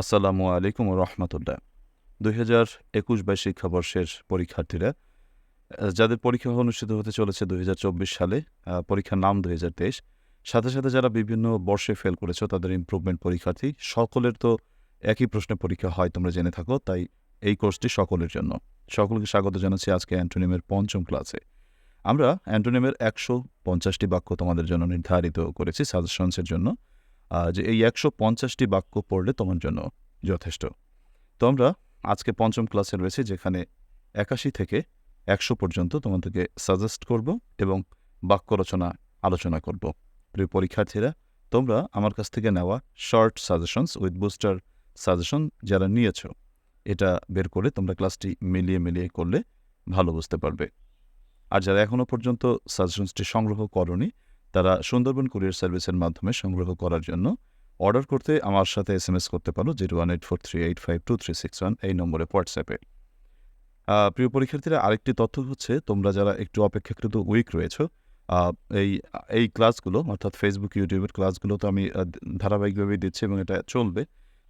আসসালামু আলাইকুম রহমতুল্লাহ। দুই হাজার একুশ বাইশ শিক্ষাবর্ষের পরীক্ষার্থীরা যাদের পরীক্ষা অনুষ্ঠিত হতে চলেছে দুই হাজার চব্বিশ সালে পরীক্ষার নাম দুই হাজার তেইশ। সাথে সাথে যারা বিভিন্ন বর্ষে ফেল করেছ, তাদের ইমপ্রুভমেন্ট পরীক্ষার্থী, সকলের তো একই প্রশ্নে পরীক্ষা হয়, তোমরা জেনে থাকো, তাই এই কোর্সটি সকলের জন্য। সকলকে স্বাগত জানাচ্ছি আজকে অ্যান্টোনিমের পঞ্চম ক্লাসে আমরা অ্যান্টোনিমের একশো পঞ্চাশটি বাক্য তোমাদের জন্য নির্ধারিত করেছি, সাজেশনসের জন্য। যে এই একশো পঞ্চাশটি বাক্য পড়লে তোমার জন্য যথেষ্ট। তো আমরা আজকে পঞ্চম ক্লাসে রয়েছে, যেখানে একাশি থেকে একশো পর্যন্ত তোমাদেরকে সাজেস্ট করব এবং বাক্য রচনা আলোচনা করব। প্রিয় পরীক্ষার্থীরা, তোমরা আমার কাছ থেকে নেওয়া short suggestions with booster suggestion যারা নিয়েছ, এটা বের করে তোমরা ক্লাসটি মিলিয়ে মিলিয়ে করলে ভালো বুঝতে পারবে। আর যারা এখনও পর্যন্ত সাজেশনসটি সংগ্রহ করনি তারা সুন্দরবন কুরিয়ার সার্ভিসের মাধ্যমে সংগ্রহ করার জন্য অর্ডার করতে আমার সাথে এস এম এস করতে পারো, zero one eight four three eight five two three six one এই নম্বরে হোয়াটসঅ্যাপে প্রিয় পরীক্ষার্থীরা, আরেকটি তথ্য হচ্ছে, তোমরা যারা একটু অপেক্ষাকৃত উইক রয়েছো এই এই ক্লাসগুলো অর্থাৎ ফেসবুক ইউটিউবের ক্লাসগুলো তো আমি ধারাবাহিকভাবেই দিচ্ছি এবং এটা চলবে।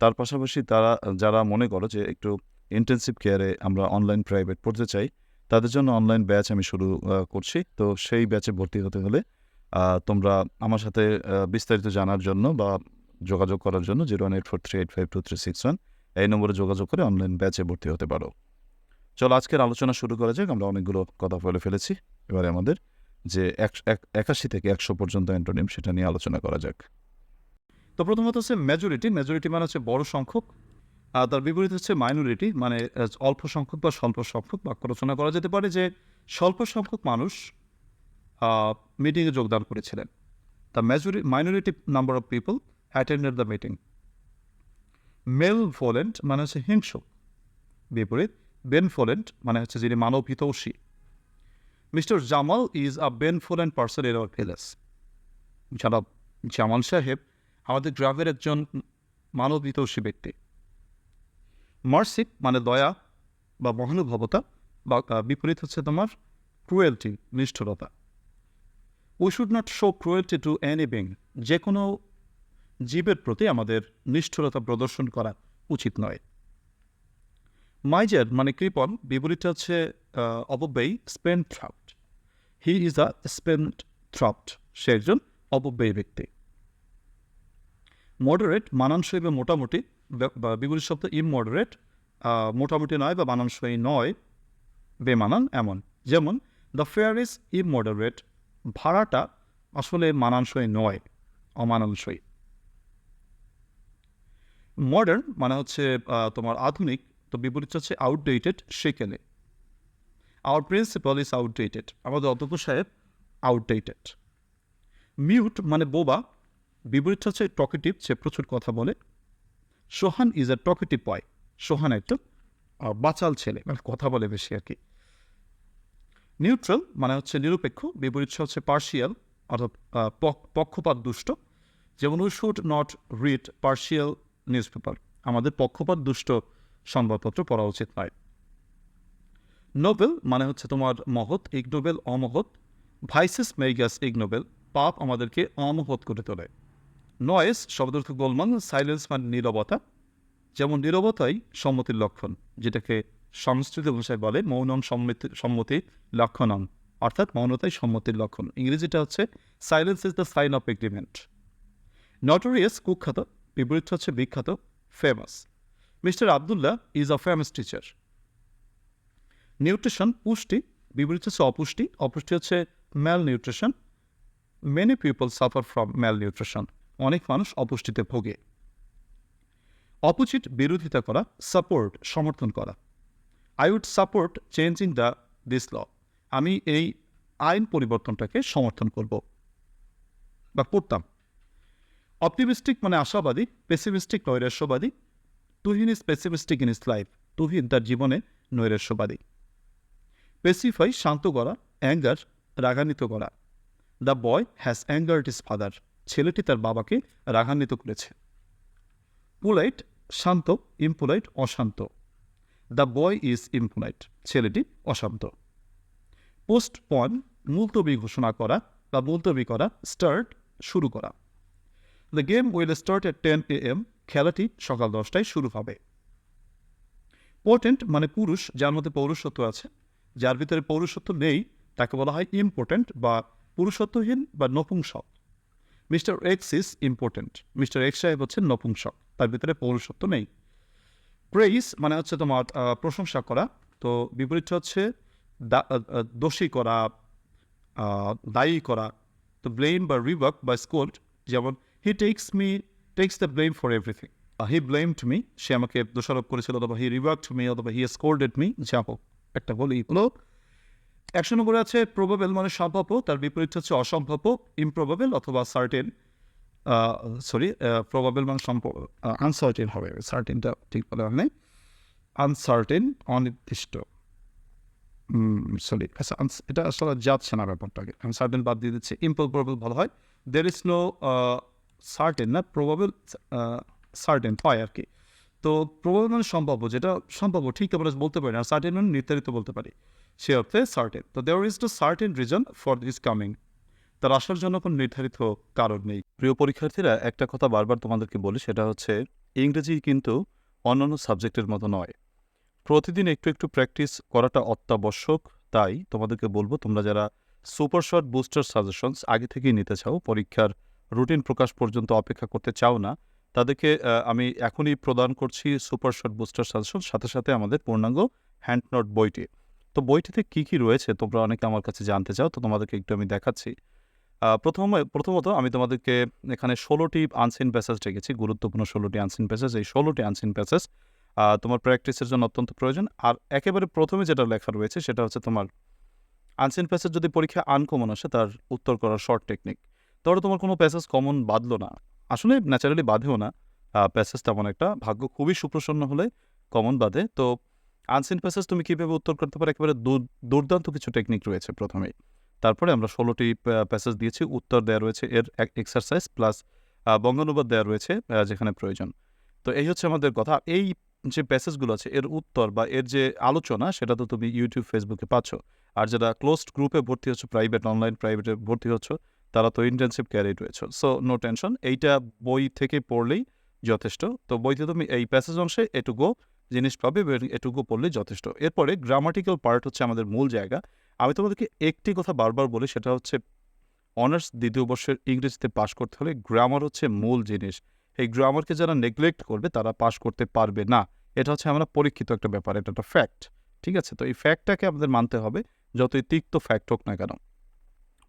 তার পাশাপাশি তারা, যারা মনে করো যে একটু ইন্টেন্সিভ কেয়ারে আমরা অনলাইন প্রাইভেট পড়তে চাই, তাদের জন্য অনলাইন ব্যাচ আমি শুরু করছি। তো সেই ব্যাচে ভর্তি হতে হলে তোমরা আমার সাথে বিস্তারিত জানার জন্য বা যোগাযোগ করার জন্য zero one eight four three eight five two three six one এই নম্বরে যোগাযোগ করে অনলাইন ব্যাচে ভর্তি হতে পারো। চলো, আজকের আলোচনা শুরু করা যাক। আমরা অনেকগুলো কথা বলে ফেলেছি। এবারে আমাদের যে এক- এক- একাশি থেকে একশো পর্যন্ত অ্যান্টোনিম সেটা নিয়ে আলোচনা করা যাক। তো প্রথমত হচ্ছে মেজরিটি মেজরিটি মানে হচ্ছে বড় সংখ্যক। আর তার বিপরীত হচ্ছে মাইনরিটি মানে অল্প সংখ্যক বা স্বল্প সংখ্যক বাক্য রচনা করা যেতে পারে যে স্বল্প সংখ্যক মানুষ মিটিংয়ে যোগদান করেছিলেন। The majority minority number of people attended the meeting malevolent মানে হচ্ছে হিংসুক বিপরীত বেন ফোলেন্ট মানে হচ্ছে যিনি মানব হিতৌষী mister Jamal is a benevolent person in our village যারা জামাল সাহেব আমাদের গ্রামের একজন মানব হিতৌষী ব্যক্তি। মার্সিক মানে দয়া বা মহানুভবতা বা বিপরীত হচ্ছে তোমার ক্রুয়েলটি নিষ্ঠুরতা। We should not show cruelty to any being যে কোনো জীবের প্রতি আমাদের নিষ্ঠুরতা প্রদর্শন করা উচিত নয়। মাইজার মানে কৃপন বিপরীতটা হচ্ছে অপব্যয়ী spendthrift he is a spendthrift সে একজন অপব্যয়ী ব্যক্তি। মডারেট মানানসই বা মোটামুটি বিপরীত শব্দ ইমমডারেট মোটামুটি নয় বা মানানসই নয়, বেমানান এমন। যেমন দ্য ফেয়ার ইজ ইমমডারেট ভাড়াটা আসলে মানানসই নয়, অমানানসই। মডার্ন মানে হচ্ছে তোমার আধুনিক, তো বিপরীত হচ্ছে আউটডেটেড সেকেলে আওয়ার প্রিন্সিপাল ইজ আউটডেটেড আমাদের অধ্যক্ষ সাহেব আউটডেটেড মিউট মানে বোবা, বিপরীত হচ্ছে টকেটিভ সে প্রচুর কথা বলে। সোহান ইজ আ টকেটিভ বয় সোহান একটু বাচাল ছেলে মানে কথা বলে বেশি আর কি। নিউট্রাল মানে হচ্ছে নিরপেক্ষ, বিপরীত হচ্ছে পার্শিয়াল অর্থাৎ পক্ষপাত দুষ্ট। যেমন we should not read partial newspaper আমাদের পক্ষপাত দুষ্ট সংবাদপত্র পড়া উচিত নয়। নোবেল মানে হচ্ছে তোমার মহৎ ইগনোবেল অমহৎ। ভাইসেস মেগাস ইগনোবেল পাপ আমাদেরকে অমহৎ করে তোলে। নয়েস শব্দার্থ গোলমান সাইলেন্স মানে নীরবতা। যেমন নীরবতাই সম্মতির লক্ষণ, যেটাকে সংস্কৃত ভাষায় বলে মৌনম সম্মতি সম্মতি লক্ষণম, অর্থাৎ মৌনতাই সম্মতির লক্ষণ। ইংরেজিটা হচ্ছে silence is the sign of agreement notorious কুখ্যাত, বিপরীত হচ্ছে বিখ্যাত famous mister Abdullah is a famous teacher nutrition পুষ্টি, বিপরীত হচ্ছে অপুষ্টি অপুষ্টি হচ্ছে malnutrition many people suffer from malnutrition অনেক মানুষ অপুষ্টিতে ভোগে। অপোজিট বিরোধিতা করা সাপোর্ট সমর্থন করা। I would support changing the this law আমি এই আইন পরিবর্তনটাকে সমর্থন করব বা করতাম। অপটিমিস্টিক মানে আশাবাদী pessimistic নৈরাশ্যবাদী, Tuhin is pessimistic in his life Tuhin তার জীবনে নৈরাশ্যবাদী। পেসিফাই শান্ত করা অ্যাঙ্গার রাগান্বিত করা। The boy has angered his father ছেলেটি তার বাবাকে রাগান্বিত করেছে। পোলাইট শান্ত ইম্পোলাইট অশান্ত। দ্য বয় ইজ ইম্পোলাইট ছেলেটি অশান্ত। পোস্ট পন, মুলতবি ঘোষণা করা বা মুলতবি করা, স্টার্ট শুরু করা। The game will start at ten A M, খেলাটি সকাল দশটায় শুরু হবে। পোটেন্ট মানে পুরুষ, যার মধ্যে পৌরুষত্ব আছে। যার ভিতরে পৌরুষত্ব নেই, তাকে বলা হয় ইম্পর্ট্যান্ট বা পুরুষত্বহীন বা নপুংসক। Mister X is impotent mister X সাহেব হচ্ছে নপুংসক, তার ভিতরে পৌরুষত্ব নেই। প্রেইস মানে হচ্ছে তোমার প্রশংসা করা। তো বিপরীত হচ্ছে দোষী করা দায়ী করা। তো ব্লেম বা রিভার্ক বা স্কোল্ড যেমন he takes me takes the blame for everything he blamed me সে আমাকে দোষারোপ করেছিল অথবা হি রিভার্কড মি অথবা হি স্কোল্ডেড মি যা হোক, একটা বলি হলো। একশো নম্বরে আছে প্রবাবেল মানে সম্ভাব্য, তার বিপরীত হচ্ছে অসম্ভাব্য ইমপ্রবাবেল অথবা সার্টেন সরি প্রবাবেল মানে সম্ভব আনসার্টেন হবে। সার্টেনটা ঠিক বলে হয় আনসার্টেন অনির্দিষ্ট। সরি আচ্ছা এটা আসলে যাচ্ছে না ব্যাপারটাকে। আমি সার্টেন বাদ দিয়ে দিচ্ছি। ইম্প্রবাবেল ভালো হয়। দের ইজ নো সার্টেন না প্রবাবেল সার্টেন হয় আর কি। তো প্রবাবল মানে সম্ভাব্য, যেটা সম্ভাব্য, ঠিক আমরা বলতে পারি না। সার্টেন মানে নির্ধারিত বলতে পারি। সে অর্থে সার্টেন তো দেওয়ার is no certain reason for this coming তার আসার জন্য কোনো নির্ধারিত কারণ নেই। প্রিয় পরীক্ষার্থীরা, একটা কথা বারবার তোমাদেরকে বলি, সেটা হচ্ছে, ইংরেজি কিন্তু অন্যান্য সাবজেক্টের মতো নয়। প্রতিদিন একটু একটু প্র্যাকটিস করাটা অত্যাবশ্যক, তাই তোমাদেরকে বলব, তোমরা যারা সুপার শর্ট বুস্টার সাজেশনস আগে থেকেই নিতে চাও, পরীক্ষার রুটিন প্রকাশ পর্যন্ত অপেক্ষা করতে চাও না, তাদেরকে আমি এখনই প্রদান করছি সুপার শর্ট বুস্টার সাজেশন, সাথে সাথে আমাদের পূর্ণাঙ্গ হ্যান্ড নোট বইটি। তো বইটিতে কী কী রয়েছে, তোমরা অনেকে আমার কাছে জানতে চাও, তো তোমাদেরকে একটু আমি দেখাচ্ছি। প্রথমে, প্রথমত আমি তোমাদেরকে এখানে ষোলোটি আনসিন প্যাসেজ রেখেছি গুরুত্বপূর্ণ ষোলোটি আনসিন প্যাসেজ এই ষোলোটি আনসিন প্যাসেজ তোমার প্র্যাকটিসের জন্য অত্যন্ত প্রয়োজন। আর একেবারে প্রথমে যেটা লেখা রয়েছে সেটা হচ্ছে তোমার আনসিন প্যাসেজ যদি পরীক্ষা আনকমন আসে, তার উত্তর করার শর্ট টেকনিক ধরো তোমার কোনো প্যাসেজ কমন বাঁধলো না। আসলে ন্যাচারালি বাঁধেও না। প্যাসেজ তেমন একটা ভাগ্য খুবই সুপ্রসন্ন হলে কমন বাঁধে। তো আনসিন প্যাসেজ তুমি কীভাবে উত্তর করতে পারো? একেবারে দুর্দান্ত কিছু টেকনিক রয়েছে প্রথমেই। তারপরে আমরা ষোলোটি প্যাসেজ দিয়েছি। উত্তর দেওয়া রয়েছে এর এক্সারসাইজ প্লাস বঙ্গানুবাদ দেওয়া রয়েছে যেখানে প্রয়োজন। তো এই হচ্ছে আমাদের কথা। এই যে প্যাসেজগুলো আছে, এর উত্তর বা এর যে আলোচনা, সেটা তো তুমি ইউটিউব ফেসবুকে পাচ্ছ। আর যারা ক্লোজড গ্রুপে ভর্তি হচ্ছে প্রাইভেট অনলাইন প্রাইভেটে ভর্তি হচ্ছ, তারা তো ইন্টার্নশিপ ক্যারিড রয়েছে। সো নো টেনশন এইটা বই থেকে পড়লেই যথেষ্ট। তো বইতে তুমি এই প্যাসেজ অংশে এটুকু জিনিস পাবে এটুকু পড়লেই যথেষ্ট। এরপরে গ্রামাটিক্যাল পার্ট হচ্ছে আমাদের মূল জায়গা। আমি তোমাদেরকে একটি কথা বারবার বলি, সেটা হচ্ছে অনার্স দ্বিতীয় বর্ষের ইংরেজিতে পাশ করতে হলে গ্রামার হচ্ছে মূল জিনিস। এই গ্রামারকে যারা নেগলেক্ট করবে, তারা পাশ করতে পারবে না। এটা হচ্ছে আমরা পরীক্ষিত একটা ব্যাপার, এটা একটা ফ্যাক্ট ঠিক আছে? তো এই ফ্যাক্টটাকে আমাদের মানতে হবে, যতই তিক্ত ফ্যাক্ট হোক না কেন।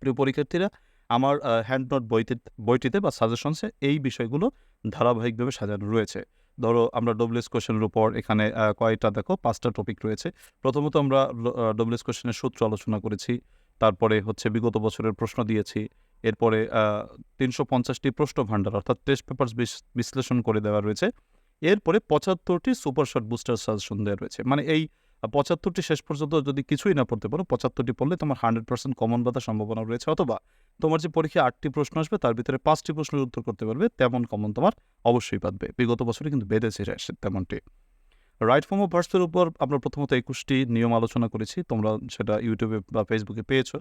প্রিয় পরীক্ষার্থীরা, আমার হ্যান্ড নোট বইতে, বইটিতে বা সাজেশনসে এই বিষয়গুলো ধারাবাহিকভাবে সাজানো রয়েছে। ধরো আমরা ডব্লিউএস কোয়েশনের উপর এখানে কয়টা দেখো, পাঁচটা টপিক রয়েছে। প্রথমত আমরা ডব্লিউএস কোয়েশনের সূত্র আলোচনা করেছি, তারপরে হচ্ছে বিগত বছরের প্রশ্ন দিয়েছি, এরপরে তিনশো পঞ্চাশটি প্রশ্ন ভাণ্ডার অর্থাৎ টেস্ট পেপার বিশ্লেষণ করে দেওয়া রয়েছে, এরপরে পঁচাত্তরটি সুপারশট বুস্টার সাজেশন দেওয়া রয়েছে। মানে এই পঁচাত্তরটি শেষ পর্যন্ত যদি কিছুই না পড়তে পারো, পঁচাত্তরটি পড়লে তোমার হান্ড্রেড পার্সেন্ট কমন বাধার সম্ভাবনা রয়েছে, অথবা তোমার যে পরীক্ষায় আটটি প্রশ্ন আসবে, তার ভিতরে পাঁচটি প্রশ্নের উত্তর করতে পারবে, তেমন কমন তোমার অবশ্যই পাবে বিগত বছরে কিন্তু বেঁধেছে সে- তেমনটি। রাইট ফর্ম অফ ভার্সের উপর আমরা প্রথমত একুশটি নিয়ম আলোচনা করেছি, তোমরা সেটা ইউটিউবে বা ফেসবুকে পেয়েছ।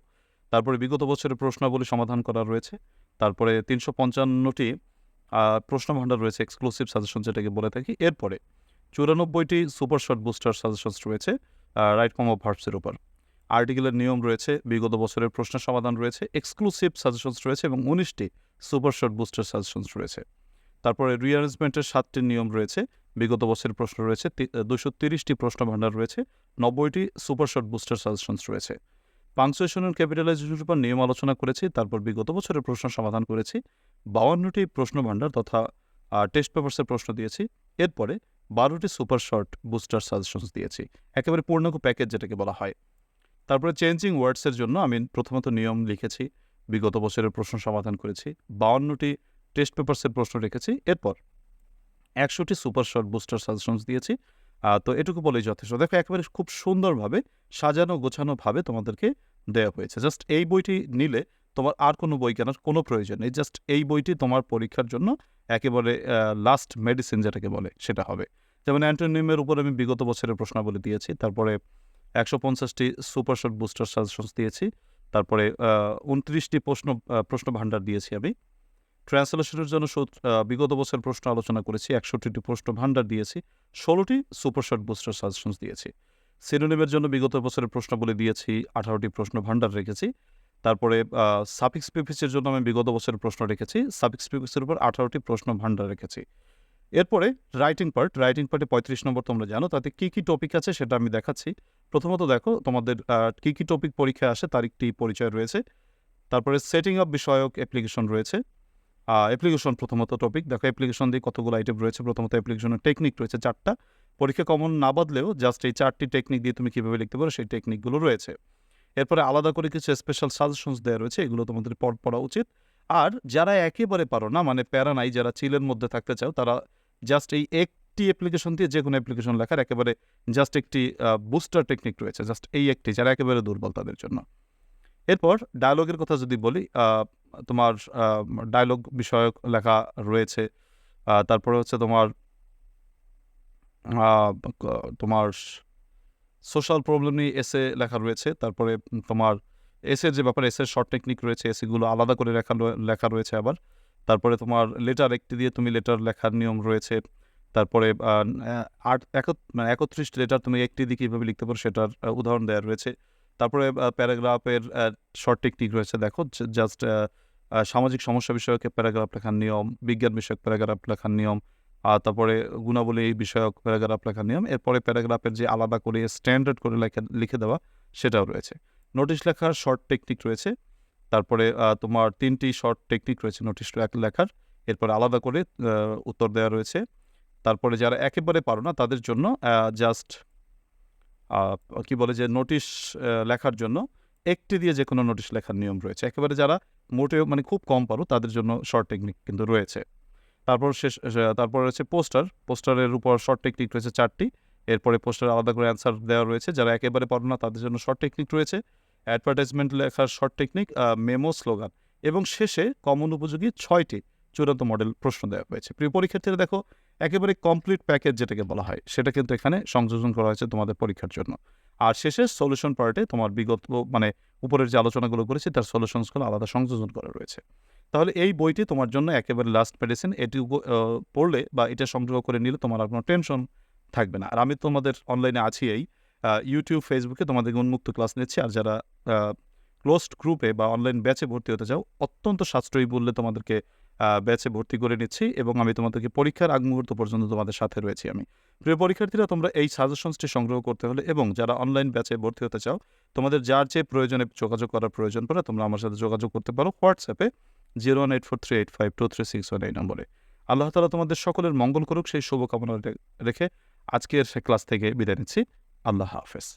তারপরে বিগত বছরের প্রশ্নাবলী সমাধান করা রয়েছে। তারপরে তিনশো পঞ্চান্নটি প্রশ্ন ভাণ্ডার রয়েছে এক্সক্লুসিভ সাজেশন যেটাকে বলে থাকি। এরপরে চুরানব্বইটি সুপার শর্ট বুস্টার সাজেশনস রয়েছে রাইট ফর্ম অফ ভার্বসের উপর। আর্টিকেলের নিয়ম রয়েছে, বিগত বছরের প্রশ্নের সমাধান রয়েছে এক্সক্লুসিভ সাজেশনস রয়েছে এবং উনিশটি সুপার শর্ট বুস্টার সাজেশনস রয়েছে। তারপরে রিঅ্যারেঞ্জমেন্টের সাতটি নিয়ম রয়েছে, বিগত বছরের প্রশ্ন রয়েছে দুশো তিরিশটি প্রশ্ন ভাণ্ডার রয়েছে, নব্বইটি সুপার শর্ট বুস্টার সাজেশনস রয়েছে। পাংচুয়েশন অ্যান্ড ক্যাপিটালাইজেশনের উপর নিয়ম আলোচনা করেছি, তারপর বিগত বছরের প্রশ্ন সমাধান করেছি বাউান্নটি প্রশ্ন ভাণ্ডার তথা টেস্ট পেপার্সের প্রশ্ন দিয়েছি। এরপরে বারোটি সুপার শর্ট বুস্টার সাজেশনস দিয়েছি। একেবারে পূর্ণাঙ্গ প্যাকেজ যেটাকে বলা হয়। তারপরে চেঞ্জিং ওয়ার্ডসের জন্য আমি প্রথমত নিয়ম লিখেছি, বিগত বছরের প্রশ্ন সমাধান করেছি, বাউান্নটি টেস্ট পেপার্সের প্রশ্ন রেখেছি, এরপর একশোটি সুপার শর্ট বুস্টার সাজেশনস দিয়েছি। তো এটুকু বলেই যথেষ্ট। দেখো, একেবারে খুব সুন্দরভাবে সাজানো, গোছানোভাবে তোমাদেরকে দেওয়া হয়েছে। জাস্ট এই বইটি নিলে তোমার আর কোনো বই কেনার কোনো প্রয়োজন নেই। জাস্ট এই বইটি তোমার পরীক্ষার জন্য একেবারে লাস্ট মেডিসিন যেটাকে বলে, সেটা হবে। যেমন অ্যান্টোনিমের উপর আমি বিগত বছরের প্রশ্নাবলী দিয়েছি, তারপরে একশো পঞ্চাশটি সুপার শর্ট বুস্টার সাজেশনস দিয়েছি, তারপরে উনত্রিশটি প্রশ্ন প্রশ্ন ভাণ্ডার দিয়েছি আমি। ট্রান্সলেশনের জন্য বিগত বছর প্রশ্ন আলোচনা করেছি, একষট্টিটি প্রশ্ন ভাণ্ডার দিয়েছি, ষোলোটি সুপার শর্ট বুস্টার সাজেশনস দিয়েছি। সিনোনিমের জন্য বিগত বছরের প্রশ্নগুলি দিয়েছি, আঠারোটি প্রশ্ন ভাণ্ডার রেখেছি, তারপরে সাফিক্স পিপিসের জন্য আমি বিগত বছরের প্রশ্ন রেখেছি, সাফিক্স পিপিসের উপর আঠারোটি প্রশ্ন ভাণ্ডার রেখেছি। এরপরে রাইটিং পার্ট রাইটিং পার্টে পঁয়ত্রিশ নম্বর তোমরা জানো, তাতে কী কী টপিক আছে সেটা আমি দেখাচ্ছি। প্রথমত দেখো, তোমাদের কী কী টপিক পরীক্ষায় আসে তার একটি পরিচয় রয়েছে। তারপরে সেটিং আপ বিষয়ক অ্যাপ্লিকেশন রয়েছে। অ্যাপ্লিকেশন প্রথমত টপিক দেখো অ্যাপ্লিকেশন দিয়ে কতগুলো আইটেম রয়েছে। প্রথমত অ্যাপ্লিকেশনের টেকনিক রয়েছে চারটা। পরীক্ষা কমন না বাদলেও জাস্ট এই চারটি টেকনিক দিয়ে তুমি কীভাবে লিখতে পারো সেই টেকনিকগুলো রয়েছে। এরপরে আলাদা করে কিছু স্পেশাল সাজেশনস দেওয়া রয়েছে, এগুলো তোমাদের পড়, পড়া উচিত। আর যারা একেবারে পারো না মানে প্যারা নাই, যারা চিলের মধ্যে থাকতে চাও, তারা জাস্ট এই একটি অ্যাপ্লিকেশন দিয়ে যে কোনো অ্যাপ্লিকেশন লেখার একেবারে জাস্ট একটি বুস্টার টেকনিক রয়েছে জাস্ট এই একটি, যারা একেবারে দুর্বল তাদের জন্য। এরপর ডায়লগের কথা যদি বলি তোমার ডায়লগ বিষয়ক লেখা রয়েছে তারপরে হচ্ছে তোমার তোমার সোশ্যাল প্রবলেম নিয়ে এসে লেখা রয়েছে, তারপরে তোমার এসের যে ব্যাপার এসের শর্ট টেকনিক রয়েছে এসেগুলো আলাদা করে লেখা লেখা রয়েছে আবার। তারপরে তোমার লেটার একটি দিয়ে তুমি লেটার লেখার নিয়ম রয়েছে। তারপরে আট মানে একত্রিশ লেটার তুমি একটি দিয়ে কীভাবে লিখতে পারো, সেটার উদাহরণ দেওয়া রয়েছে। তারপরে প্যারাগ্রাফের শর্ট টেকনিক রয়েছে, দেখো জাস্ট সামাজিক সমস্যা বিষয়ক প্যারাগ্রাফ লেখার নিয়ম, বিজ্ঞান বিষয়ক প্যারাগ্রাফ লেখার নিয়ম, আর তারপরে গুণাবলী বিষয়ক প্যারাগ্রাফ লেখার নিয়ম, এরপরে প্যারাগ্রাফের যে আলাদা করে স্ট্যান্ডার্ড করে লেখা, লিখে দেওয়া, সেটাও রয়েছে। নোটিশ লেখার শর্ট টেকনিক রয়েছে। তারপরে তোমার তিনটি শর্ট টেকনিক রয়েছে নোটিশ লেখার। এরপরে আলাদা করে উত্তর দেওয়া রয়েছে। তারপরে যারা একেবারে পারো না, তাদের জন্য জাস্ট কি বলে যে নোটিশ লেখার জন্য একটি দিয়ে যে কোনো নোটিশ লেখার নিয়ম রয়েছে। একেবারে যারা মোটেও মানে খুব কম পারো, তাদের জন্য শর্ট টেকনিক কিন্তু রয়েছে। তারপর শেষ তারপর রয়েছে পোস্টার পোস্টারের উপর শর্ট টেকনিক রয়েছে চারটি। এরপরে পোস্টার আলাদা করে অ্যান্সার দেওয়া রয়েছে। যারা একেবারে পারো না, তাদের জন্য শর্ট টেকনিক রয়েছে। অ্যাডভার্টাইজমেন্ট লেখার শর্ট টেকনিক মেমো স্লোগান এবং শেষে কমন উপযোগী ছয়টি চূড়ান্ত মডেল প্রশ্ন দেওয়া হয়েছে। প্রিয় পরীক্ষার্থীরা, দেখো, একেবারে কমপ্লিট প্যাকেজ যেটাকে বলা হয়, সেটা কিন্তু এখানে সংযোজন করা হয়েছে তোমাদের পরীক্ষার জন্য। আর শেষে সলিউশন পার্টে তোমার বিগত মানে উপরের যে আলোচনাগুলো করেছি, তার সলিউশনসগুলো আলাদা সংযোজন করা রয়েছে। তাহলে এই বইটি তোমার জন্য একেবারে লাস্ট মেডিসিন এটি পড়লে বা এটা সংগ্রহ করে নিলে তোমার আর কোনো টেনশন থাকবে না। আর আমি তোমাদের অনলাইনে আছি এই ইউটিউব ফেসবুকে তোমাদেরকে উন্মুক্ত ক্লাস নিচ্ছি। আর যারা ক্লোজড গ্রুপে বা অনলাইন ব্যাচে ভর্তি হতে চাও, অত্যন্ত সাশ্রয়ী বললে তোমাদেরকে ব্যাচে ভর্তি করে নিচ্ছি এবং আমি তোমাদেরকে পরীক্ষার আগ মুহূর্ত পর্যন্ত তোমাদের সাথে রয়েছি আমি। প্রিয় পরীক্ষার্থীরা, তোমরা এই সাজেশনসটি সংগ্রহ করতে হলে এবং যারা অনলাইন ব্যাচে ভর্তি হতে চাও, তোমাদের যার যে প্রয়োজনে যোগাযোগ করার প্রয়োজন পড়ে, তোমরা আমার সাথে যোগাযোগ করতে পারো হোয়াটসঅ্যাপে zero one eight four three eight five two three six one এই নম্বরে আল্লাহ তালা তোমাদের সকলের মঙ্গল করুক, সেই শুভকামনা রেখে আজকের সে ক্লাস থেকে বিদায় নিচ্ছি। আল্লাহ হাফেজ